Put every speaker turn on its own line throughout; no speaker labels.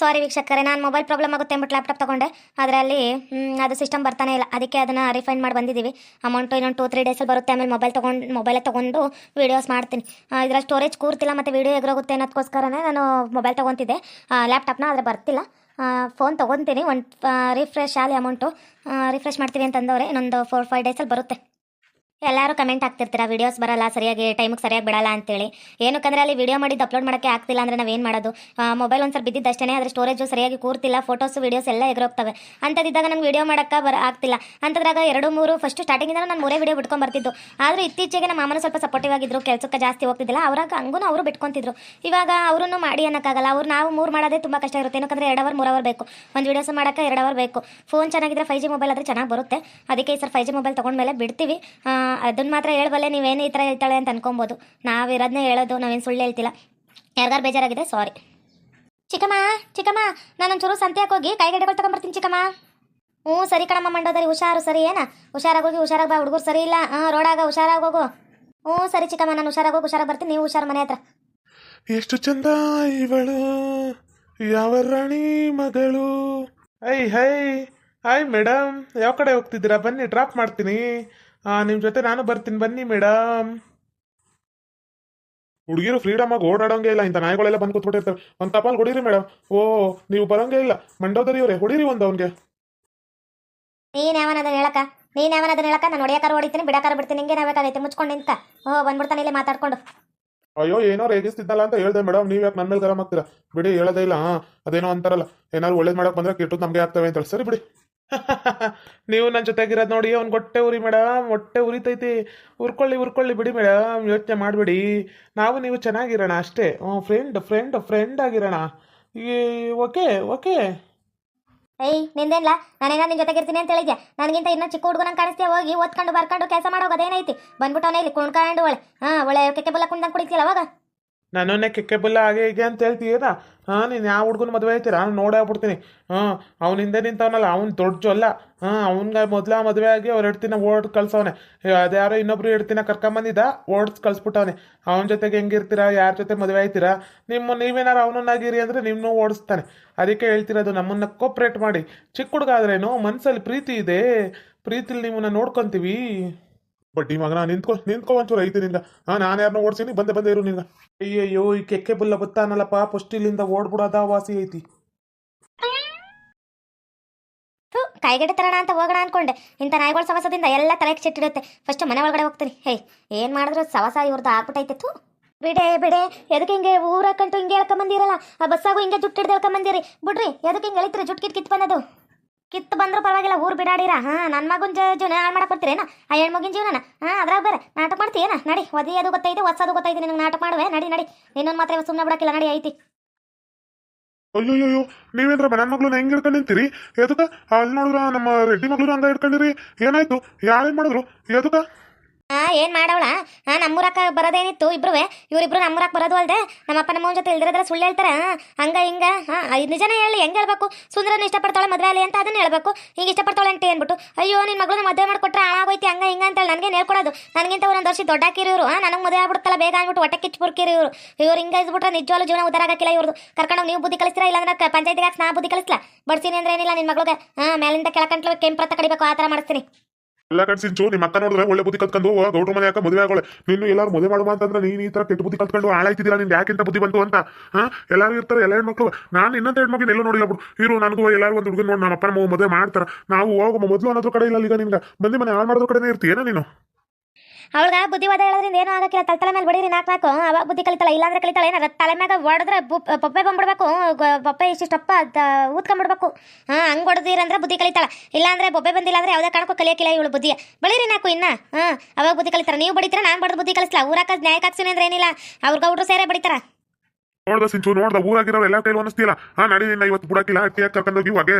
ಸಾರಿ ವೀಕ್ಷಕರೇ, ನಾನು mobile problem ಆಗುತ್ತೆ ಅಂದ್ಬಿಟ್ಟು ಲ್ಯಾಪ್ಟಾಪ್ ತೊಗೊಂಡೆ. ಅದರಲ್ಲಿ ಅದು ಸಿಸ್ಟಮ್ ಬರ್ತಾನೆ ಇಲ್ಲ. ಅದಕ್ಕೆ ಅದನ್ನು ರಿಫೈಂಡ್ ಮಾಡಿ ಬಂದಿದ್ದೀವಿ. ಅಮೌಂಟು ಇನ್ನೊಂದು ಟೂ ತ್ರೀ ಡೇಸಲ್ಲಿ ಬರುತ್ತೆ. ಆಮೇಲೆ ಮೊಬೈಲ್ ತೊಗೊಂಡು ಮೊಬೈಲೇ ತೊಗೊಂಡು ವೀಡಿಯೋಸ್ ಮಾಡ್ತೀನಿ. ಇದರ ಸ್ಟೋರೇಜ್ ಕೂರ್ತಿಲ್ಲ ಮತ್ತು ವೀಡಿಯೋ ಎಗ್ರೋಗುತ್ತೆ ಅನ್ನೋದಕ್ಕೋಸ್ಕರನೇ ನಾನು ಮೊಬೈಲ್ ತೊಗೊತಿದ್ದೆ. ಲ್ಯಾಪ್ಟಾಪ್ನ ಆದರೆ ಬರ್ತಿಲ್ಲ. ಫೋನ್ ತೊಗೊತೀನಿ. ಒಂದು ರಿಫ್ರೆಶ್ ಆಗಲಿ ಅಮೌಂಟು ರಿಫ್ರೆಶ್ ಮಾಡ್ತೀವಿ ಅಂತಂದವ್ರೆ. ಇನ್ನೊಂದು ಫೋರ್ ಫೈವ್ ಡೇಸಲ್ಲಿ ಬರುತ್ತೆ. ಎಲ್ಲರೂ ಕಮೆಂಟ್ ಆಗ್ತಿರ್ತೀರಾ ವಿಡಿಯೋಸ್ ಬರಲ್ಲ, ಸರಿಯಾಗಿ ಟೈಮಿಗೆ ಸರಿಯಾಗಿ ಬಿಡಲ್ಲ ಅಂತೇಳಿ. ಏನಕ್ಕಂದ್ರೆ ಅಲ್ಲಿ ವೀಡಿಯೋ ಮಾಡಿದ್ದು ಅಪ್ಲೋಡ್ ಮಾಡೋಕ್ಕೆ ಆಗ್ತಿಲ್ಲ ಅಂದರೆ ನಾವೇನು ಮಾಡೋದು? ಮೊಬೈಲ್ ಒಂದು ಸ್ವಲ್ಪ ಬಿದ್ದಿದ್ದಷ್ಟೇ ಆದರೆ ಸ್ಟೋರೇಜು ಸರಿಯಾಗಿ ಕೂರ್ತಿಲ್ಲ ಫೋಟೋಸ್ ವೀಡಿಯೋಸ್ ಎಲ್ಲ ಎಗರೋಗ್ತವೆ. ಅಂಥದ್ದಿದ್ದಾಗ ನಂಗೆ ವಿಡಿಯೋ ಮಾಡೋಕ್ಕೆ ಬರ, ಆಗ್ತಿಲ್ಲ. ಅಂಥದ್ರಾಗ ಎರಡು, ಮೂರು ಫಸ್ಟ್ ಸ್ಟಾರ್ಟಿಂಗಿಂದ ನಾನು ಮೂರೇ ವಿಡಿಯೋ ಬಿಟ್ಕೊಂಡು ಬರ್ತಿದ್ದು. ಆದರೆ ಇತ್ತೀಚೆಗೆ ನಮ್ಮ ಮಾಮನ ಸ್ವಲ್ಪ ಸಪೋರ್ಟಿವ್ ಆಗಿದ್ರು, ಕೆಲಸಕ್ಕೆ ಜಾಸ್ತಿ ಹೋಗ್ತಿದ್ದಿಲ್ಲ, ಅವ್ರಾಗ ಹಂಗೂ ಅವರು ಬಿಟ್ಕೊತಿದ್ರು. ಇವಾಗ ಅವರನ್ನು ಮಾಡಿ ಅನ್ನೋಕ್ಕಾಗಲ್ಲ, ಅವ್ರು ನಾವು ಮೂರು ಮಾಡೋದೇ ತುಂಬ ಕಷ್ಟ ಇರುತ್ತೆ. ಏನಕ್ಕಂದ್ರೆ ಎರಡು ಅವರ್ ಮೂರು ಅವರ್ ಬೇಕು. ಒಂದು ವಿಡಿಯೋಸ್ ಮಾಡೋಕ್ಕೆ ಎರಡು ಅವರ್ ಬೇಕು. ಫೋನ್ ಚೆನ್ನಾಗಿದ್ರೆ ಫೈ ಜಿ ಮೊಬೈಲ್ ಆದರೆ ಚೆನ್ನಾಗಿ ಬರುತ್ತೆ. ಅದಕ್ಕೆ ಈ ಸರ್ ಫೈ ಜಿ ಮೊಬೈಲ್ ತೊಗೊಂಡ್ಮೇಲೆ ಬಿಡ್ತೀವಿ. ಅದನ್ನ ಮಾತ್ರ ಹೇಳ್ಬಲ್ಲೆ ನೀವೇನು ಈ ಥರ ಹೇಳ್ತಾಳೆ ಅಂತ ಅನ್ಕೊಬೋದು. ನಾವಿರೋದನ್ನ ಹೇಳೋದು, ನಾವೇನು ಸುಳ್ಳು ಹೇಳ್ತಿಲ್ಲ. ಯಾರಿಗಾರು ಬೇಜಾರಾಗಿದೆ? ಸಾರಿ ಚಿಕ್ಕಮ್ಮ ಚಿಕ್ಕಮ್ಮ, ನಾನೊಂಚೂರು ಸಂತೆಗೆ ಹೋಗಿ ಕೈಗಡೆಗಳು ತಗೊಂಬರ್ತೀನಿ ಚಿಕ್ಕಮ್ಮ. ಹ್ಞೂ, ಸರಿ ಕಣಮ್ಮ ಮಂಡೋದರಿ, ಹುಷಾರು, ಸರಿ, ಏನ? ಹುಷಾರಾಗಿ ಹೋಗಿ, ಹುಷಾರಾಗಿ ಬಾ, ಹುಡುಗರು ಸರಿ ಇಲ್ಲ. ಹಾಂ ರೋಡಾಗ ಹುಷಾರಾಗಿ ಹೋಗು. ಹ್ಞೂ, ಸರಿ ಚಿಕ್ಕಮ್ಮ, ನಾನು ಹುಷಾರಾಗಿ ಹೋಗಿ, ಹುಷಾರಾಗಿ ಬರ್ತೀನಿ, ನೀವು ಹುಷಾರು ಮನೆ ಹತ್ರ.
ಎಷ್ಟು ಚಂದ ಇವಳು. ಯಾವ ರಾಣಿ ಮಗಳು. I, high. ಹಾಯ್ ಮೇಡಮ್ ಯಾವ ಕಡೆ ಹೋಗ್ತಿದ್ದೀರಾ? ಬನ್ನಿ ಡ್ರಾಪ್ ಮಾಡ್ತೀನಿ. ನಿಮ್ಮ ಜೊತೆ ನಾನು ಬರ್ತೀನಿ. ಬನ್ನಿ ಮೇಡಮ್ ಹುಡುಗಿರು ಫ್ರೀಡಮ್ ಆಗಿ ಓಡಾಡೋಂಗೆ ಇಲ್ಲ. ಇಂಥ ನಾಯಿಗಳೆಲ್ಲ ಬಂದು ಕೂತ್ಬಿಟ್ಟಿರ್ತವೆ ಒಂದು ತಪಾಲ್ ಹೊಡೀರಿ ಮೇಡಮ್ ಓ ನೀವು ಬರೋಂಗೆ ಇಲ್ಲ. ಮಂಡೋದರಿ ಅವರೇ ಹೊಡೀರಿ ಒಂದು ಅವನಿಗೆ.
ನೀನ್ ಯಾವನದನ್ನ ಹೇಳಕ ನೀನ್ ಯಾವನದನ್ನ ಹೇಳಕ ನಾನು ಹೊಡಿಯಕಾರ ಹೊಡಿತೀನಿ ಬಿಡಕಾರ ಬಿಡ್ತೀನಿ. ಹಿಂಗೆ ನಾವೇಕಾಗೈತೆ ಮುಚ್ಕೊಂಡು ನಿಂತ. ಓ ಬಂದ್ಬಿಡ್ತಾನೆ ಇಲ್ಲಿ ಮಾತಾಡ್ಕೊಂಡು.
ಅಯ್ಯೋ ಏನೋ ರೇಗಿಸ್ತಿದ್ದಲ್ಲ ಅಂತ ಹೇಳ್ದೆ ಮೇಡಮ್ ನೀವು ಯಾಕೆ ನನ್ನ ಮೇಲೆ ಗರಂ ಆಗ್ತೀರಾ? ಬಿಡಿ ಹೇಳೋದೇ ಇಲ್ಲ. ಹಾಂ ಅದೇನೋ ಅಂತಾರಲ್ಲ. ಏನಾದ್ರು ಒಳ್ಳೇದು ಮಾಡಕ್ ಬಂದ್ರೆ ಕೆಟ್ಟದ್ದು ನಮಗೆ ಆಗ್ತವೆ ಅಂತ ಸರಿ ಬಿಡಿ. ನೀವು ನನ್ನ ಜೊತೆಗಿರೋದು ನೋಡಿ, ಅವ್ನು ಹೊಟ್ಟೆ ಉರಿ ಮೇಡಮ್, ಹೊಟ್ಟೆ ಉರಿತೈತಿ. ಉರ್ಕೊಳ್ಳಿ ಉರ್ಕೊಳ್ಳಿ ಬಿಡಿ ಮೇಡಮ್, ಯೋಚನೆ ಮಾಡಬೇಡಿ. ನಾವು, ನೀವು ಚೆನ್ನಾಗಿರೋಣ ಅಷ್ಟೇ. ಹ್ಞೂ ಫ್ರೆಂಡ್ ಫ್ರೆಂಡ್ ಫ್ರೆಂಡ್ ಆಗಿರೋಣ. ಈ, ಓಕೆ ಓಕೆ.
ಏಯ್, ನಿಂದೇನ್ಲ? ನಾನೇನ ನಿನ್ ಜೊತೆಗೆ ಇರ್ತೀನಿ ಅಂತ ಹೇಳಿದ್ಯಾ? ನನಗಿಂತ ಇನ್ನೂ ಚಿಕ್ಕ ಹುಡುಗನಂಗೆ ಕಾಣಿಸ್ತೀಯ? ಹೋಗಿ ಓದ್ಕೊಂಡು, ಬರ್ಕೊಂಡು ಕೆಲಸ ಮಾಡೋದು ಅದೇನೈತಿ? ಬಂದ್ಬಿಟ್ಟವನೇ ಇಲ್ಲಿ ಕುಣ್ಕೊಂಡು ಒಳ್ಳೆ ಹಾಂ, ಒಳ್ಳೆ ಕೆಕ್ಕೆ ಬಲ್ಲ ಕುಣ್ದಂಗೆ ಕುಡಿತಿಲ್ಲ ಅವಾಗ?
ನನ್ನನ್ನೇ ಕೆಕ್ಕೆಬಲ್ಲ ಹಾಗೆ ಹೀಗೆ ಅಂತ ಹೇಳ್ತೀರಾ ಹಾಂ, ನೀನು ಯಾವ ಹುಡುಗನ ಮದುವೆ ಆಯ್ತೀರಾ? ಅವ್ನು ನೋಡೇ ಆಗ್ಬಿಡ್ತೀನಿ. ಹಾಂ ಅವ್ನ ಹಿಂದೆ ನಿಂತವನಲ್ಲ, ಅವ್ನು ದೊಡ್ಡ ಜೊಲ್ಲ ಹಾಂ, ಅವ್ನಿಗೆ ಮೊದಲ ಮದುವೆ ಆಗಿ ಅವ್ರು ದಿನ ಓಡ್ ಕಳ್ಸವನೆ. ಅದ್ಯಾರೋ ಇನ್ನೊಬ್ರು ಎರಡು ದಿನ ಕರ್ಕೊಂಬಂದಿದ್ದ ಓಡ್ಸ್ ಕಳ್ಸ್ಬಿಟ್ಟವನೆ. ಅವನ ಜೊತೆಗೆ ಹೆಂಗಿರ್ತೀರಾ? ಯಾರ ಜೊತೆ ಮದುವೆ ಆಯ್ತೀರಾ? ನಿಮ್ಮ, ನೀವೇನಾರು ಅವನನ್ನಾಗಿರಿ ಅಂದರೆ ನಿಮ್ಮನ್ನು ಓಡಿಸ್ತಾನೆ. ಅದಕ್ಕೆ ಹೇಳ್ತಿರೋದು, ನಮ್ಮನ್ನು ಕೋಪ್ರೇಟ್ ಮಾಡಿ. ಚಿಕ್ಕ ಹುಡುಗ ಆದ್ರೇನು? ಮನಸ್ಸಲ್ಲಿ ಪ್ರೀತಿ ಇದೆ. ಪ್ರೀತಿಲಿ ನಿಮ್ಮನ್ನ ನೋಡ್ಕೊಂತೀವಿ. ಬಡ್ಡಿ ಮಗನ, ನಿಂತ್ಕೊ ನಿಂತ್ಕೊ ಒಂಚೂರು ಐತಿ ನಿಂಗ ಹಾ, ನಾನು ಯಾರನ್ನ ಓಡ್ಸೀನಿ, ಬಂದೆ ಬಂದೆ ಇರು ನಿಂದ. ಅಯ್ಯಯ್ಯೋ, ಈ ಕೆಕ್ಕೆ ಬುಲ್ಲ ಬತ್ತಾನಲ್ಲಪ್ಪ ಫಸ್ಟ್ ಇಲ್ಲಿಂದ ಓಡ್ಬಿಡೋದ ವಾಸಿ ಐತಿ.
ಕೈಗಡೆ ತರೋಣ ಅಂತ ಹೋಗೋಣ ಅನ್ಕೊಂಡೆ. ಇಂಥ ನಾಯಿಗಳ ಸವಸದಿಂದ ಎಲ್ಲ ತಲೆಗೆ ಚೆಟ್ಟಿಡುತ್ತೆ ಫಸ್ಟ್ ಮನೆ ಒಳಗಡೆ ಹೋಗ್ತೀನಿ. ಹೇ, ಏನ್ ಮಾಡಿದ್ರು ಸವಸ ಇವ್ರದ್ದು ಆಗ್ಬಿಟ್ಟೈತೆ ತು ಬಿಡೆ ಬಿಡೆ ಎದಕ್ಕೆ ಹಿಂಗೆ ಊರ ಕಂಟು ಹಿಂಗೆ ಹೇಳ್ಕೊಂಬಂದಿರಲ್ಲ ಆ ಬಸ್ಸಾಗು ಹಿಂಗೆ ಜುಟ್ಟು ಹಿಡ್ದು ಹೇಳ್ಕೊಂಬಂದಿರಿ ಬಿಡ್ರಿ ಎದಕ್ಕೆ ಹಿಂಗೆ ಎಳಿತೀರಿ ಜುಟ್ಟು ಕಿಟ್ ಕಿತ್ ಬಂದದು ಕಿತ್ತು ಬಂದ್ರು ಪರವಾಗಿಲ್ಲ, ಊರು ಬಿಡಾಡಿರ? ಹಾ ನನ್ನ ಮಗನ ಜೀವನ ಹಾಳು ಮಾಡಕ್ಕೆ ಬರ್ತೀರೇನ? ಆ ಹೆಣ್ಮಗಿನ ಜೀವನ ಹಾ, ಅದ್ರಾಗ ಬೇರೆ. ನಾಟಕ ಮಾಡ್ತೀಯೇನ? ನಡಿ ಒದೆಯೋದು ಗೊತ್ತೈತೆ ಅದು ಗೊತ್ತೈತೆ, ನಿನಗೆ ನಾಟಕ ಮಾಡುವೆ? ನಡಿ ನಡಿ. ನಿನ್ನೊಂದು ಮಾತ್ರ ಸುಮ್ಮನೆ ಬಿಡಕ್ಕಿಲ್ಲ, ನಡಿ, ಐತಿ.
ಅಯ್ಯೋಯ್ಯೋ ನೀವೇನ್ರ ನನ್ನ ಮಗಳನ್ನ ಹೆಂಗ್ ಹಿಡ್ಕೊಂಡು ನಿಂತೀರಿ? ಎದಕ್ಕ? ಅಲ್ಲಿ ನೋಡಿದ್ರ, ನಮ್ಮ ರೆಡ್ಡಿ ಮಗಳು ಹಂಗ ಹಿಡ್ಕೊಂಡಿರಿ? ಏನಾಯ್ತು? ಯಾರೇನ್ ಮಾಡಿದ್ರು? ಎದಕ್ಕ?
ಆ, ಏನ್ ಮಾಡವಳ? ಹಾ ನಮ್ಮೂರಕ್ಕ ಬರೋದೇನಿತ್ತು ಇಬ್ರುವೆ? ಇವ್ರಿಬ್ರು ನಮ್ಮೂರಕ್ಕ ಬರೋದು ಅಲ್ದೆ. ನಮ್ಮಪ್ಪ ನಮ್ಮ ಜೊತೆ ಇಲ್ದಿರದ್ರ ಸುಳ್ಳು ಹೇಳ್ತಾರ. ಹಂಗ ಹಿಂಗ. ಹಾ ನಿಜನೇ ಹೇಳಿ, ಹೆಂಗ್ ಹೇಳ್ಬೇಕು? ಸುಂದರನ ಇಷ್ಟಪಡ್ತಾಳೆ ಮದ್ವೆ ಅಲ್ಲಿ ಅಂತ ಅದನ್ನ ಹೇಳ್ಬೇಕು. ಹಿಂಗೆ ಇಷ್ಟಪಡ್ತಾಳೆ ಅಂತ ಏನ್ಬಿಟ್ಟು ಅಯ್ಯೋ, ನಿನ್ ಮಗಳನ್ನ ಮದ್ವೆ ಮಾಡ್ಕೊಟ್ರೆ ಹಾಳಾಗೋಯ್ತಿ, ಹಂಗ ಹಿಂಗ ಅಂತ ನನಗೆ ಹೇಳ್ಕೊಡೋದು. ನನಗಿಂತ ಒಂದೊಂದು ವರ್ಷ ದೊಡ್ಡಾಕಿರಿ ಇವರು. ನನಗೆ ಮದುವೆ ಆಗ್ಬಿಡ್ತಲ್ಲ ಬೇಗ ಅಂದ್ಬಿಟ್ಟು ಹೊಟ್ಟೆ ಕಿಚ್ಚು ಬುರ್ಕಿರಿ ಇವರು. ಇವ್ರು ಹಿಂಗ ಇದ್ಬಿಟ್ರೆ ನಿಜವಾಗ್ಲೂ ಜೀವನ ಉದ್ದಾರ ಆಗಕ್ಕಿಲ್ಲ ಇವ್ರದ್ದು ಕರ್ಕೊಂಡು ನೀವು ಬುದ್ಧಿ ಕಲಿಸ್ತೀರಾ ಇಲ್ಲಾಂದ್ರೆ ಪಂಚಾಯತಿಗೆ ನಾ ಬುದ್ಧಿ ಕಲಿಸ್ಲಾ? ಬಡ್ಸೀನಿ ಅಂದ್ರೆ ಏನಿಲ್ಲ ನಿನ್ ಮಗಳಿಗೆ. ಹಾ ಮೇಲಿಂದ ಕೆಳಕಂಟ್ಲು ಕೆಂಪ್ರತ ಕಡಿಬೇಕು, ಆ ಥರ ಮಾಡಿಸ್ತೀನಿ.
ಎಲ್ಲ ಸಿಂಚು ನಿಮ್ಮ ಅಕ್ಕ ನೋಡಿದ್ರೆ ಒಳ್ಳೆ ಬುದ್ಧಿ ಕತ್ಕೊಂಡು ಗೌಡ್ರ ಮನೆ ಯಾಕೆ ಮದುವೆ ಆಗೋಳೆ? ನೀನು ಎಲ್ಲಾರು ಮದುವೆ ಮಾಡುವ ಅಂತಂದ್ರೆ ನೀನು ಈ ತರ ಕೆಟ್ಟ ಬುದ್ಧಿ ಕಲ್ತ್ಕೊಂಡು ಹಾಳಾಯ್ತಿದ್ದೀರಾ ಯಾಕೆ ಯಾಕಿಂತ ಬುದ್ಧಿ ಬಂತು ಅಂತ? ಹಾ? ಎಲ್ಲಾರು ಇರ್ತಾರೆ, ಎಲ್ಲ ಹೆಣ್ಮಕ್ಳು. ನಾನು ಇನ್ನೊಂದು ಹೆಣ್ಮಗಿನ ಎಲ್ಲೂ ನೋಡಿಲ್ಲ ಬಿಡು. ಇರು, ನನಗೂ ಎಲ್ಲಾರು ಒಂದು ಹುಡುಗನ ನೋಡಿ ನಮ್ಮ ಅಪ್ಪನ ಮದುವೆ ಮಾಡ್ತಾರ. ನಾವು ಹೋಗೋ ಮೊದಲು ಅನ್ನೋದ್ರ ಕಡೆ ಇಲ್ಲ ಈಗ ನಿಮ್ಗೆ ಬಂದಿ ಮನೆ ಹಾಳು ಮಾಡೋದ್ರ ಕಡೆನೇ ಇರ್ತೀಯ ನೀನು?
ಅವಳಿಗೆ ಬುದ್ಧಿವಾದ ಹೇಳೋದ್ರಿಂದ ಏನೂ ಆಗಕ್ಕಿಲ್ಲ ತಲೆ ತಲೆ ಮೇಲೆ ಬಡೀರಿ ನಾಲ್ಕು ನಾಲ್ಕು ಅವಾಗ ಬುದ್ಧಿ ಕಲಿತಾಳ ಇಲ್ಲಾಂದ್ರೆ ಕಲಿತಾಳೆ ಏನಾರ ತಲೆ ಮ್ಯಾಗ ಹೊಡೆದ್ರೆ ಪಪ್ಪೆ ಬಂದ್ಬಿಡ್ಬೇಕು. ಪಪ್ಪೆ ಇಷ್ಟಿಷ್ಟಪ್ಪ ಊದ್ಕೊಂಡ್ಬಿಡ್ಬೇಕು. ಹಾಂ, ಹಂಗೆ ಹೊಡೆದಿರಂದ್ರೆ ಬುದ್ಧಿ ಕಲಿತಾಳ ಇಲ್ಲಾಂದ್ರೆ ಬೊಬ್ಬೆ ಬಂದಿಲ್ಲ ಅಂದ್ರೆ ಯಾವುದೇ ಕಾರಣಕ್ಕೂ ಕಲಿಯಕ್ಕಿಲ್ಲ ಇವಳು ಬುದ್ಧಿ. ಬಳಿರಿ ನಾಲ್ಕು ಇನ್ನ. ಹಾಂ, ಅವಾಗ ಬುದ್ಧಿ ಕಲಿತಾರೆ. ನೀವು ಬಡಿತೀರ, ನಾನು ಬಡ್ದು ಬುದ್ಧಿ ಕಲಿಸ್ಲಾ ಊರಾಕ ನ್ಯಾಯಕ್ಕೆ ಹಾಕ್ಸಿನಿ ಅಂದ್ರೆ ಏನಿಲ್ಲ. ಅವ್ರಿಗೆ ಗೌಡ್ರು ಸೇರೇ ಬಡಿತಾರ.
ನೋಡ್ದ ಸಿಂಚು, ನೋಡ್ದ ಊರಾಗಿರೋ ಎಲ್ಲ ಕೈಲಿ ಅನಿಸ್ತಿಲ್ಲ ಆ, ನಡಿ ನಿನ್ನ ಇವತ್ತು ಬಿಡಕ್ಕಿಲ್ಲ ಅಟ್ಟಿಯಾಗಿ ಕರ್ಕೊಂಡೋಗಿ ಹಾಗೆ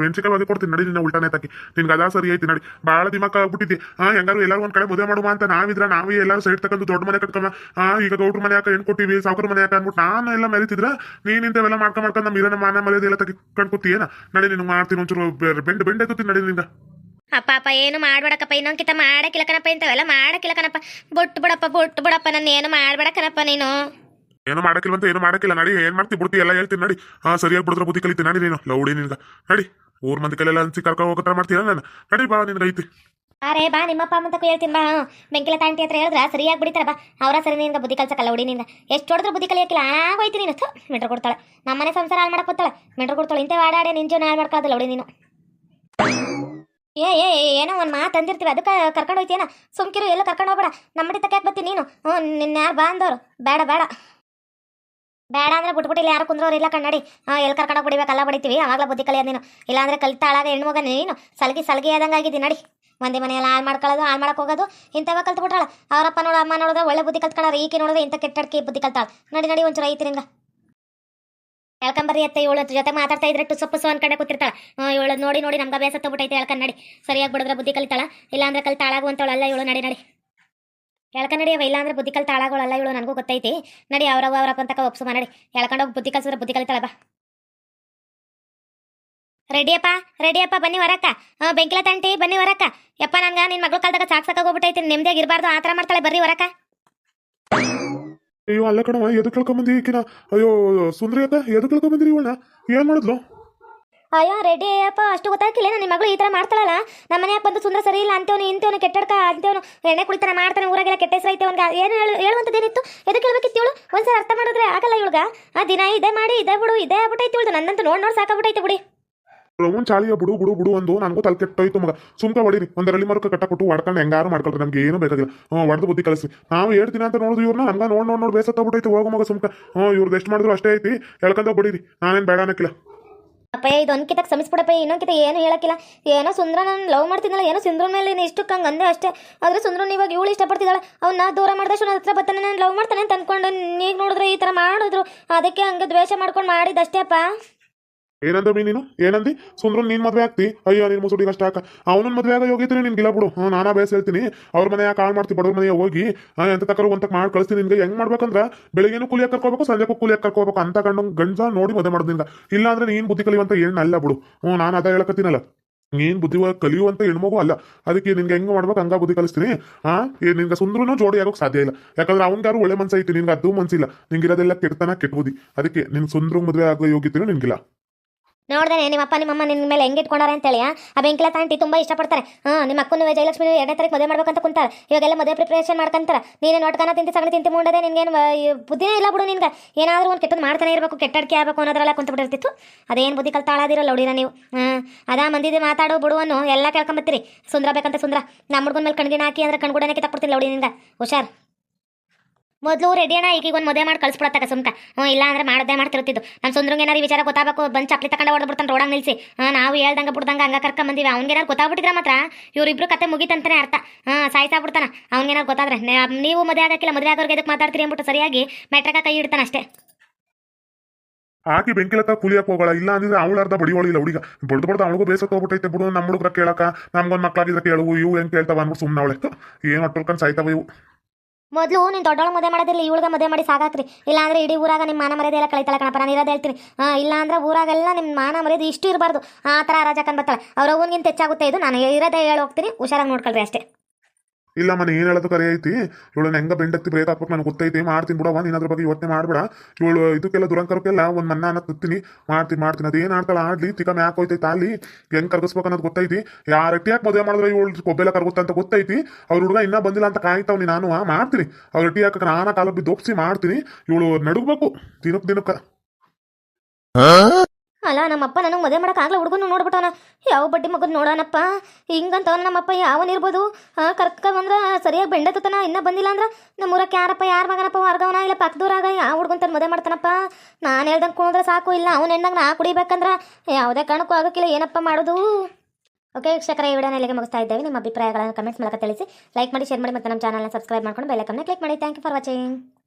ಮೆಣಸಿಕಾಯಿ ಕೊಡ್ತೀನಿ. ನಡಿ ನಿನ್ನ ಉಲ್ಟಾನೆ ತಾಕಿ. ನಿನ್ಗೆ ಅದಾ ಸರಿ ಐತಿ, ನಡಿ. ಭಾಳ ದಿಮಾಕ ಆಗ್ಬಿಟ್ಟಿದ್ದೆ. ಆ, ಹೆಂಗಾರು ಎಲ್ಲರೂ ಒಂದ್ ಕಡೆ ಮದುವೆ ಮಾಡುವ ಅಂತ ನಾವಿದ್ರ, ನಾವೇ ಎಲ್ಲರೂ ಸೈಡ್ ತಗೊಂಡು ದೊಡ್ಡ ಮನೆ ಕಟ್ಕೊಂಡ ಆ, ಈಗ ಗೌಡ್ರ ಮನೆ ಯಾಕೆ ಹೆಣ್ ಕೊಟ್ಟಿವಿ, ಸಾವುಕಾರ ಮನೆ ಯಾಕೆ ಅನ್ಬಿಟ್ಟು ನಾನು ಎಲ್ಲ ಮೆರಿತಿದ್ರ, ನೀನ್ ಇಂಥವೆಲ್ಲ ಮಾಡ್ಕೊಂಡ್ ಮಾಡ್ಕೊಂಡು ನಮ್ಮ ಇರೋ ಮಾನ ಮರ್ಯಾದೆ ಎಲ್ಲ ತೆಗಿ ಕಣ್ಕೊತೀಯೇನ ನಡಿ ನಿನ್ಗೆ ಮಾಡ್ತೀನಿ ಒಂಚೂರು ಬೆಂಡ್ ಬೆಂಡ್ ಎತ್ತೀನಿ ನಡಿ ನಿಂದ.
ಅಪ್ಪ ಅಪ್ಪ, ಏನು ಮಾಡ್ಬೇಡಕ್ಕಪ್ಪ, ಇನ್ನೊಂದ್ಕಿತ ಮಾಡಕ್ಕಿಲ್ಲ ಕಣಪ್ಪ, ಇಂಥವೆಲ್ಲ ಮಾಡಕ್ಕಿಲ್ಲ ಕಣಪ್ಪ. ಬೊಟ್ಟು ಬಿಡಪ್ಪ ಬೊಟ್ಟು ಬಿಡಪ್ಪ ನನ್ನ ಏನು ಮಾಡ್ಬೇಡ ಕಣಪ್ಪ ನೀನು.
ಏನು ಮಾಡಕ್ಕಿಲ್ವಂತ, ಏನು ಮಾಡಕ್ಕಿಲ್ಲ. ನಡಿ, ಏನ್ ಮಾಡ್ತಿ ಬಿಡ್ತಿ, ಎಲ್ಲ ಹೇಳ್ತೀನಿ, ನಡಿ. ಹಾ, ಸರಿಯಾಗಿ ಬಿಡಿದ್ರೆ ಬುದ್ಧಿ ಕಲಿತೀನಿ. ನಡಿ ನೀನು, ಲೌಡಿ ನಿನ್ಗ ನಡಿ, ಊರ್ ಮಂದಿ ಕೈಲೆಲ್ಲ ಅನ್ಸಿ ಕರ್ಕೊಂಡು ಮಾಡ್ತೀನ ನಾನು? ನಡಿ, ಬಾ, ನಿನ್ಗೆ ಐತಿ.
ಅರೆ, ಬಾ, ನಿಮ್ಮಪ್ಪ ಅಮ್ಮಂತಕ್ಕೂ ಹೇಳ್ತೀನಿ, ಬಾ. ಬೆಂಕಿಲ ತಾಂಟಿ ಹತ್ರ ಹೇಳಿದ್ರೆ, ಸರಿಯಾಗಿ ಬಿಡಿತಾರ, ಬಾ. ಅವರ ಸರಿ ನಿನ್ಗ ಬುದ್ಧಿ ಕಲ್ಸಕ್ಕಲ್ಲ ಹುಡಿ ನಿಂದ. ಎಷ್ಟು ಹೊಡೆದ್ರೆ ಬುದ್ಧಿ ಕಲಿಯಕ್ಕಿಲ್ಲ ಆಗೋಯ್ತು ನೀನು. ಮೆಟ್ರ್ ಕೊಡ್ತಾಳೆ. ನಮ್ಮನೆ ಸಂಸಾರ ಹಾಳು ಮಾಡಕ್ಕೆ ಮೆಟ್ರ್ ಕೊಡ್ತಾಳೆ. ಇಂತೆ ಆಡಾಡೆ ನಿನ್ ಜೀವನ ಹಾಳು ಮಾಡ್ಕೊಳ್ಳೋದಿಲ್ಲ ಹುಡಿ ನೀನು. ಏ ಏ ಏನೋ ಒಂದು ಮಾತು ಅಂದಿರ್ತೀವಿ, ಅದಕ್ಕೆ ಕರ್ಕೊಂಡು ಹೋಯ್ತೇನ ಸುಮ್ಕಿರು, ಎಲ್ಲ ಕರ್ಕೊಂಡು ಹೋಗ್ಬೇಡ. ನಮ್ಮಡಿ ತಕ್ಕ ಬರ್ತೀನಿ ನೀನು? ಹ್ಞೂ ನಿನ್ನ ಯಾರು ಬಾ ಅಂದವ್ರು. ಬೇಡ ಬೇಡ. ಬೇಡ ಅಂದ್ರೆ ಬಿಟ್ಬಿಟ್ಟು ಇಲ್ಲಿ ಯಾರು ಕುಂದ್ರೋರು ಇಲ್ಲ ಕಣ್ಣಡಿ. ಎಲ್ಲಿ ಕರ್ಕೊಂಡು ಬಿಡಿಬೇಕಲ್ಲ ಬಡಿತೀವಿ. ಆವಾಗಲೇ ಬುದ್ಧಿ ಕಲಿಯೋದು ನೀನು. ಇಲ್ಲಾಂದ್ರೆ ಕಲಿತಾಳಾಗ ಹೆಣ್ಮಗ ನೀನು. ಸಲಗಿ ಸಲಗಿ ಆದಂಗೆ ಆಗಿದ್ದೀನಿ ನಡಿ. ಮಂದಿ ಮನೆಯೆಲ್ಲ ಹಾಳು ಮಾಡ್ಕೊಳ್ಳೋದು, ಹಾಳು ಮಾಡಕ್ಕೆ ಹೋಗೋದು, ಇಂಥವ ಕಲ್ತು ಬಿಟ್ರಾಳ. ಅವರಪ್ಪ ನೋಡು, ಅಮ್ಮ ನೋಡಿದ್ರೆ ಒಳ್ಳೆ ಬುದ್ಧಿ ಕಲ್ತ್ಕೊಳ್ಳೋರು ಈಕೆ ನೋಡಿದ್ರೆ ಇಂಥ ಕೆಟ್ಟಡ್ಕಿ ಬುದ್ಧಿ ಕಲ್ತಾಳ. ನಡಿ ನಡಿ ಒಂಚೂರು ಐತಿ ಹೇಳ್ಕೊಂಬರಿ ಎತ್ತ ಅತ್ತೆ, ಇವಳು ಜೊತೆ ಮಾತಾಡ್ತಾ ಇದ್ರೆ ಟುಸು ಪುಸು ಅನ್ಕೊಂಡೆ ಕೂತಿರ್ತಾಳ. ಇವಳು ನೋಡಿ ನೋಡಿ ನಮ್ಗೆ ಬೇಸತ್ತ ಬಿಟ್ಟೈತೆ ಹೇಳ್ಕೊಂಡು ನಡಿ. ಸರಿಯಾಗಿ ಬಿಡಿದ್ರೆ ಬುದ್ಧಿ ಕಲಿತಾಳ. ಇಲ್ಲಾಂದ್ರೆ ಕಲ್ ಅಲ್ಲ ಇವಳು ನಡಿ ನಡಿ. ಹೇಳ್ಕೊಂಡು ನಡಿ ಇಲ್ಲಾಂದ್ರೆ ಬುದ್ಧಿ ಕಲ್ ತಾಳಗಳಲ್ಲ ಇವಳು, ನನಗೂ ಗೊತ್ತೈತಿ. ನಡಿ ಅವ್ರವ ಅವ್ರಪ್ಪ ಒಪ್ಸು ನಡಿ. ಎಳ್ಕೊಂಡೋಗಿ ಬುದ್ಧಿ ಕಲ್ಸಿದ್ರೆ ಬುದ್ಧಿ ಕಲಿತಾಳ ಬಾ. ರೆಡಿಯಪ್ಪ ರೆಡಿಯಪ್ಪ ಬನ್ನಿ ಹೊರಕ್ಕ. ಆ, ಬೆಂಕಿಲ ತಂಟಿ, ಬನ್ನಿ ಹೊರಕ್ಕ. ಯಪ್ಪ ನಂಗ ನಿನ್ ಮಗಳು ಕಾಲದಾಗ ಸಾಕ್ ಹೋಗ್ಬಿಟ್ಟೈತಿ ನೆಮ್ಮದಿಯಾಗಿ ಇರಬಾರ್ದು ಆತರ ಮಾಡ್ತಾಳೆ, ಬರ್ರಿ ಹೊರಕ್ಕ.
ಅಯ್ಯೋ, ಅಲ್ಲ ಕಣವ ಎದು ಕಳ್ಕೊಂಬಂದಿ ಈಕಿನ? ಅಯ್ಯೋ, ಸುಂದ್ರಿ ಅಕ್ಕ ಎದು ಕಳ್ಕೊಂಬಂದಿರಿ ಇವಳನ್ನ ಏನ್ ಮಾಡಿದ್ಲು?
ಅಯ್ಯೋ ರೆಡಿ ಅಪ್ಪ ಅಷ್ಟು ಗೊತ್ತಾಗಿಲ್ಲ ನಿಮ್ಮ ಮಗಳು ಈ ಥರ ಮಾಡ್ತಾಳಲ್ಲ? ನಮ್ಮ ಮನೆ ಬಂದು ಸುಂದರ ಸರಿ ಇಲ್ಲ ಅಂತೇವನು ಇಂತೇವನು ಕೆಟ್ಟಡ್ಕ ಅಂತೇವನು ಎಣ್ಣೆ ಕುಳಿತಾನೆ ಮಾಡ್ತಾನೆ, ಊರಾಗೆಲ್ಲ ಕೆಟ್ಟ ಹೆಸರು ಐತೆ ಅವ್ನಿಗೆ. ಏನು ಹೇಳು ಹೇಳುವಂಥದ್ದೇನಿತ್ತು ಎದಕ್ಕೆ ಹೇಳ್ಬೇಕಿತ್ತು ಇವಳು? ಒಂದ್ಸಲ ಅರ್ಥ ಮಾಡಿದ್ರೆ ಆಗಲ್ಲ ಇವಳ್ಗ. ಆ, ದಿನ ಇದೇ ಮಾಡಿ, ಇದೇ ಬಿಡು, ಇದೇ ಆಗ್ಬಿಟ್ಟೈತಿ ಇವಳು ನನ್ನಂತೂ ನೋಡಿ ನೋಡಿ ಸಾಕಾಗ್ಬಿಟ್ಟೈತೆ ಬಿಡಿ.
ರವನ್ ಚಾಳಿಯ ಬಿಡು ಬಿಡು ಬಿಡು ಒಂದು ನನಗೂ ತಲೆ ಕೆಟ್ಟೋಯ್ತು ಮಗ. ಸುಮ್ಕ ಹೊಡೀರಿ. ಒಂದರಲ್ಲಿ ಮರಕ್ಕೆ ಕಟ್ಟ ಕೊಟ್ಟು ಹೊಡ್ಕೊಂಡು ಹೆಂಗಾರು ಮಾಡ್ಕೊಳ್ರಿ. ನಮ್ಗೆ ಏನು ಬೇಕಾಗಿಲ್ಲ. ಹ್ಞೂ ಹೊಡೆದು ಬುದ್ಧಿ ಕಳಿಸಿ ನಾವು ದಿನ ಅಂತ ನೋಡಿದ್ರು ಇವ್ರನ್ನ ಹಂಗ ನೋಡ್ ನೋಡ್, ನೋಡಿ ಬೇಸತ್ತೋಗ್ಬಿಟ್ಟೈತೆ. ಹೋಗು ಮಗ ಸುಮ್ಕ. ಹ್ಞೂ ಇವ್ರದ್ದು ಎಷ್ಟು ಮಾಡಿದ್ರು ಅಷ್ಟೇ ಐತಿ. ಹೇಳ್ಕೊಂಡ ಬಿಡಿರಿ. ನಾನೇನು ಬೇಡ ಅನ್ನಕ್ಕಿಲ್ಲ.
ಅಪ್ಪಯ್ಯ, ಇದು ಒಂದ್ಕಿತಕ್ಕೆ ಸಮಿಸ್ಬಿಡಪ್ಪ ಇನ್ನೊಂದ್ಕಿತ ಏನು ಹೇಳಕ್ಕಿಲ್ಲ. ಏನೋ ಸುಂದ್ರ ನಾನು ಲವ್ ಮಾಡ್ತಿದ್ನಲ್ಲ, ಏನೋ ಸುಂದ್ರ ಮೇಲೆ ಇಷ್ಟಕ್ಕೆ ಹಂಗೆ ಅಂದೆ ಅಷ್ಟೇ. ಆದ್ರೆ ಸುಂದ್ರ ಇವಾಗ ಇವಳು ಇಷ್ಟಪಡ್ತಿದ್ದಾಳೆ. ಅವ್ನ ದೂರ ಮಾಡಿದಷ್ಟು ನನ್ನ ಹತ್ರ ಬರ್ತಾನೆ, ನಾನು ಲವ್ ಮಾಡ್ತಾನೆ ಅಂತ ಅನ್ಕೊಂಡು ಈಗ ನೋಡಿದ್ರೆ ಈ ಥರ ಮಾಡಿದ್ರು. ಅದಕ್ಕೆ ಹಂಗೆ ದ್ವೇಷ ಮಾಡ್ಕೊಂಡು ಮಾಡಿದ್ದಷ್ಟೇ ಅಪ್ಪ.
ಏನಂದ ಬಿ ನೀನು? ಏನಂದಿ? ಸುಂದ್ರ ನೀನ್ ಮದ್ವೆ ಆಗ್ತಿ? ಅಯ್ಯೋ, ನಿನ್ ಮುಸುಡಿಗೆ ಅಷ್ಟ ಹಾಕ ಅವನ ಮದ್ವೆ ಆಗ ಹೋಗಿ ನಿನ್ ಗಿಲ್ಲ ಬಿಡು. ಹ್ಞೂ ನಾನಾ ಬೇಸ್ ಹೇಳ್ತೀನಿ. ಅವ್ರ ಮನೆಯ ಕಾಲ್ ಮಾಡ್ತಿ, ಬಡವ್ರ ಮನೆಗೆ ಹೋಗಿ. ಎಂತ ತಕರು ಅಂತ ಮಾಡಿ ಕಳಿಸ್ತೀನಿ ನಿನ್ಗೆ. ಹೆಂಗ್ ಮಾಡ್ಬೇಕಂದ್ರ? ಬೆಳಿಗ್ಗೆನು ಕೂಲಿ ಕರ್ಕೋಬೇಕು, ಸಂಜೆಗೂ ಕೂಲಿ ಕರ್ಕೋಬೇಕು. ಅಂತ ಕಂಡು ಗಂಡ ನೋಡಿ ಮದುವೆ ಮಾಡ್ದಿಂದ ಇಲ್ಲ ಅಂದ್ರೆ ನೀನ್ ಬುದ್ಧಿ ಕಲಿಯುವಂತ ಏನ್ ಅಲ್ಲ ಬಿಡು. ಹ್ಞೂ ನಾನು ಅದ ಹೇಳಕತ್ತೀನಲ್ಲ. ನೀನ್ ಬುದ್ಧಿ ಕಲಿಯುವಂತ ಹೆಣ್ಮಗು ಅಲ್ಲ. ಅದಕ್ಕೆ ನಿನ್ಗೆ ಹೆಂಗ್ ಮಾಡ್ಬೇಕು, ಹಂಗ ಬುದ್ಧಿ ಕಲಿಸ್ತೀನಿ. ಏ ನಿನ್ಗೆ ಸುಂದ್ರನು ಜೋಡಿ ಆಗೋಕ್ ಸಾಧ್ಯ ಇಲ್ಲ. ಯಾಕಂದ್ರೆ ಅವ್ನ್ಗಾರು ಒಳ್ಳೆ ಮನ್ಸೈತಿ, ನಿನ್ಗೆ ಅದು ಮನ್ಸಿಲ್ಲ. ನಿಂಗಿರೋದೆಲ್ಲ ಕೆಟ್ಟತನ ಕೆಟ್ಟ ಬುದ್ಧಿ ಅದಕ್ಕೆ ನಿನ್ ಸುಂದ್ರ ಮದುವೆ ಆಗೋ ಯೋಗ್ಯತೆ ನಿನ್ಗಿಲ್ಲ.
ನೋಡ್ದೇನೆ ನಿಮ್ಮಪ್ಪ ನಿಮ್ಮಮ್ಮ ನಿನ್ನ ಮೇಲೆ ಹೆಂಗೆ ಇಟ್ಕೊಂಡಾರೆ ಅಂತೇಳಿ, ಆ? ಬೆಂಕಿಲ ತಾಂಟಿ ತುಂಬ ಇಷ್ಟಪಡ್ತಾರೆ. ಹಾಂ ನಿಮ್ಮ ಅಕ್ಕನ ಜಯಲಕ್ಷ್ಮಿ ಎರಡನೇ ತಾರೀಕು ಮದುವೆ ಮಾಡ್ಬೇಕಂತ ಕುಂತಾರೆ. ಇವಾಗೆಲ್ಲ ಮದುವೆ ಪ್ರಿಪ್ರೇಷನ್ ಮಾಡ್ಕೊಂತಾರೆ. ನೀನು ನೋಡ್ಕನ ತಿಂತಿ ಸಗಣಿ ತಿಂತಿ ಮುಂಡದೆ ನಿನ್ಗೇನು ಬುದ್ಧಿನೇ ಇಲ್ಲ ಬಿಡು ನಿನ್ಗೆ. ಏನಾದರೂ ಒಂದು ಕೆಟ್ಟದ್ದು ಮಾಡ್ತಾನೆ ಇರಬೇಕು ಕೆಟ್ಟಡಿಕೆ ಆಗಬೇಕು ಅನ್ನೋದ್ರಲ್ಲ ಕುಂತ ಬಿಟ್ಟಿರ್ತಿತ್ತು ಅದೇನು ಬುದ್ಧಿ ಕಲ್ತಾಳಾದಿರಲ್ಲ ಹುಡಿರ ನೀವು. ಹಾಂ ಅದಾ ಮಂದಿದ್ದು ಮಾತಾಡೋ ಬಿಡುವನ್ನು ಎಲ್ಲ ಕೇಳ್ಕೊಂಬತ್ತೀರಿ ಸುಂದ್ರ ಬೇಕಂತ ಸುಂದ್ರ. ನಮ್ಮ ಹುಡುಗನ ಮೇಲೆ ಕಣ್ಗಿನ ಹಾಕಿ ಅಂದ್ರೆ ಕಣ್ಗುಡನೆ ಕಿತ್ತಾಕ್ಬಿಡ್ತೀನಿ ಹುಡಿ ನಿನ್ಗೆ ಹುಷಾರ್. ಮೊದಲು ರೆಡಿ ಅಣ್ಣ ಈಗ ಒಂದು ಮದುವೆ ಮಾಡಿ ಕಳ್ಸ್ಬಿಡತ್ತಕ ಸುಮ್ಕ. ಹ್ಞೂ, ಇಲ್ಲ ಅಂದ್ರೆ ಮಾಡೋದೇ ಮಾಡ್ತಿರ್ತಿದ್ದು ನಮ್ಮ ಸುಂದ್ರಂಗೆ ಏನಾರು ವಿಚಾರ ಗೊತ್ತಾಗಬೇಕು, ಬಂದು ಚಪ್ಲಿ ತಗೊಂಡು ಹೊಡೆದ್ಬಿಡ್ತಾನೆ ರೋಡಂಗೆ ನಿಲ್ಸಿ. ಹಾಂ ನಾವು ಹೇಳ್ದಂಗೆ ಬಿಡ್ದಂಗೆ ಹಂಗೆ ಕರ್ಕೊಂಬಂದೀವಿ. ಅವ್ನಿಗೆ ಏನಾರು ಗೊತ್ತಾಗ್ಬಿಟ್ಟಿದ್ರೆ ಮಾತ್ರ? ಇವರಿಬ್ರು ಕತೆ ಮುಗಿತಂತಾನೆ ಅರ್ಥ. ಹಾಂ ಸಾಯ್ತಾ ಬಿಡ್ತಾನ ಅವ್ನಿಗೇನಾರು ಗೊತ್ತಾದ್ರೆ ನೀವು ಮದುವೆ ಆಗಕ್ಕಿಲ್ಲ, ಮದುವೆ ಆಗೋರ್ಗೆ ಎದಕ್ಕೆ ಮಾತಾಡ್ತೀರಿ ಅಂದ್ಬಿಟ್ಟು ಸರಿಯಾಗಿ ಮೆಟ್ರಕ ಕೈ ಇಡ್ತಾನೆ ಅಷ್ಟೇ.
ಆಕಿ ಬೆಂಕಿಲಕ್ಕ ಕುಲಿಯಕ್ಕೆ ಹೋಗೋಳ ಇಲ್ಲ ಅಂದ್ರೆ ಅವಳು ಅರ್ಧ ಬಡಿಯೋಳಿಲ್ಲ ಹುಡುಗ. ಬಡ್ದು ಬಡ್ದು ಅವಳಿಗೂ ಬೇಸತ್ತು ಹೋಗ್ಬಿಟ್ಟೈತೆ ಬಿಡು. ನಮ್ಮ ಹುಡುಗ್ರ ಕೇಳಕ ನಮ್ಗೊಂದು ಮಕ್ಕಳಾಗಿದ್ರೆ ಕೇಳುವು ಇವು ಹೆಂಗ್ ಕೇಳ್ತಾವ ಅನ್ಬಿಟ್ಟು ಸುಮ್ಮನೆ ಅವಳೆ. ಏನು ಹೊಟ್ಟಲ್ಕೊಂಡ್ ಸಾಯ್ತಾವ ಇವು.
ಮೊದಲು ನೀನು ದೊಡ್ಡವಳು ಮದುವೆ ಮಾಡೋದಿಲ್ಲ ಇವಳಿಗೆ ಮದುವೆ ಮಾಡಿ ಸಾಕಾಕ್ರಿ. ಇಲ್ಲಾಂದ್ರೆ ಇಡೀ ಊರಾಗ ನಿಮ್ಮ ಮಾನ ಮರ್ಯಾದೆ ಎಲ್ಲ ಕಳಿತಾಳೆ ಕಣಪ್ಪ, ನಾನು ಇರೋದು ಹೇಳ್ತೀನಿ. ಇಲ್ಲಾಂದ್ರೆ ಊರಾಗೆಲ್ಲ ನಿಮ್ಮ ಮಾನ ಮರ್ಯಾದೆ ಇಷ್ಟು ಇರಬಾರ್ದು. ಆ ಥರ ರಾಜಕನ್ ಬರ್ತಾಳೆ. ಅವ್ರ ಅವ್ವನಿಗಿಂತ ಹೆಚ್ಚಾಗುತ್ತೆ ಇದು. ನಾನು ಇರೋದೇ ಹೇಳಿ ಹೋಗ್ತೀನಿ. ಹುಷಾರಾಗಿ ನೋಡ್ಕೊಳ್ರಿ ಅಷ್ಟೇ.
ಇಲ್ಲ ಮನೆ, ಏನ್ ಹೇಳೋದು ಕರೆ ಐತಿ? ಇವಳು ಹೆಂಗ ಬೆಂಡತ್ತಿ ಪ್ರೇತ ಹಾಕ್ಬೇಕು ನನಗೆ ಗೊತ್ತೈತಿ, ಮಾಡ್ತೀನಿ ಬಿಡವ ನೀನ್ ಅದ್ರ ಬಗ್ಗೆ ಯೋಚನೆ ಮಾಡ್ಬೇಡ. ಇವಳು ಇದಕ್ಕೆಲ್ಲ ದುರಂಕರಕ್ಕೆಲ್ಲ ಒಂದ್ ಮನ್ನ ಅನ್ನ ತುತ್ತಿನಿ ಮಾಡ್ತೀನಿ ಮಾಡ್ತೀನಿ. ಅದೇನ್ ಆಡ್ತಾಳ, ಆಡ್ಲಿ ತಿಕ್ಕ ಮ್ಯಾಕ್ ಹೋಯ್ತೈತೆ ಅಲ್ಲಿ ಹೆಂಗ್ ಕರ್ಗಿಸ್ಬೇಕು ಅನ್ನೋದು ಗೊತ್ತೈತಿ. ಯಾರ ಯಾಕೆ ಮದುವೆ ಮಾಡಿದ್ರೆ ಇವಳು ಕೊಬ್ಬೆಲ್ಲ ಕರ್ಗುತ್ತ ಅಂತ ಗೊತ್ತೈತಿ. ಅವ್ರ ಹುಡುಗ ಇನ್ನ ಬಂದಿಲ್ಲ ಅಂತ ಕಾಯ್ತಾವ್ನಿ ನಾನು ಮಾಡ್ತೀನಿ. ಅವ್ರ ಟಿ ಹಾಕಕ್ಕೆ ನಾನಾ ಕಾಲ ಬಿದ್ದು ಒಪ್ಸಿ ಮಾಡ್ತೀನಿ. ಇವಳು ನಡುಗ್ಬೇಕು ದಿನಕ್ಕೆ. ದಿನಕ್ಕೆ
ಅಲ್ಲ, ನಮ್ಮಪ್ಪ ನನಗೆ ಮದುವೆ ಮಾಡಕ್ಕೆ ಆಗಲೇ ಹುಡುಗನು ನೋಡ್ಬಿಟ್ಟವನ. ಯಾವ ಬಡ್ಡಿ ಮಗನ ನೋಡೋಣಪ್ಪ? ಹಿಂಗಂತ ನಮ್ಮಪ್ಪ ಯಾವನಿರ್ಬೋದು ಕರ್ಕ ಬಂದ್ರೆ ಸರಿಯಾಗಿ ಬೆಂಡತನ ಇನ್ನೂ ಬಂದಿಲ್ಲ ಅಂದ್ರೆ ನಮ್ಮೂರಕ್ಕೆ ಯಾರಪ್ಪ, ಯಾರ ಮಗನಪ್ಪ, ವರ್ಗವನ ಇಲ್ಲ ಪಕ್ಕದೂರಾಗ ಯಾವ ಹುಡುಗಂತ ಮದುವೆ ಮಾಡ್ತಾನಪ್ಪ? ನಾನು ಹೇಳ್ದಂಗೆ ಕುಣಿದ್ರೆ ಸಾಕು, ಇಲ್ಲ ಅವನ ಹೆಣ್ಣಂಗೆ ನಾ ಕುಡಿಬೇಕಂದ್ರೆ ಯಾವುದೇ ಕಾರಣಕ್ಕೂ ಆಗೋಕ್ಕಿಲ್ಲ ಏನಪ್ಪ ಮಾಡೋದು? ಓಕೆ ವೀಕ್ಷಕರ, ಈ ವಿಡಿಯೋನ ಇಲ್ಲಿಗೆ ಮುಗಿಸ್ತಾ ಇದ್ದೇವೆ. ನಿಮ್ಮ ಅಭಿಪ್ರಾಯಗಳನ್ನು ಕಮೆಂಟ್ಸ್ ಮೂಲಕ ತಿಳಿಸಿ ಲೈಕ್ ಮಾಡಿ ಶೇರ್ ಮಾಡಿ, ಮತ್ತು ನಮ್ಮ ಚಾನಲ್ನ ಸಬ್ಸ್ಕ್ರೈಬ್ ಮಾಡ್ಕೊಂಡು ಬೆಲ್ಲೈಕನ್ನ ಕ್ಲಿಕ್ ಮಾಡಿ. Thank you for watching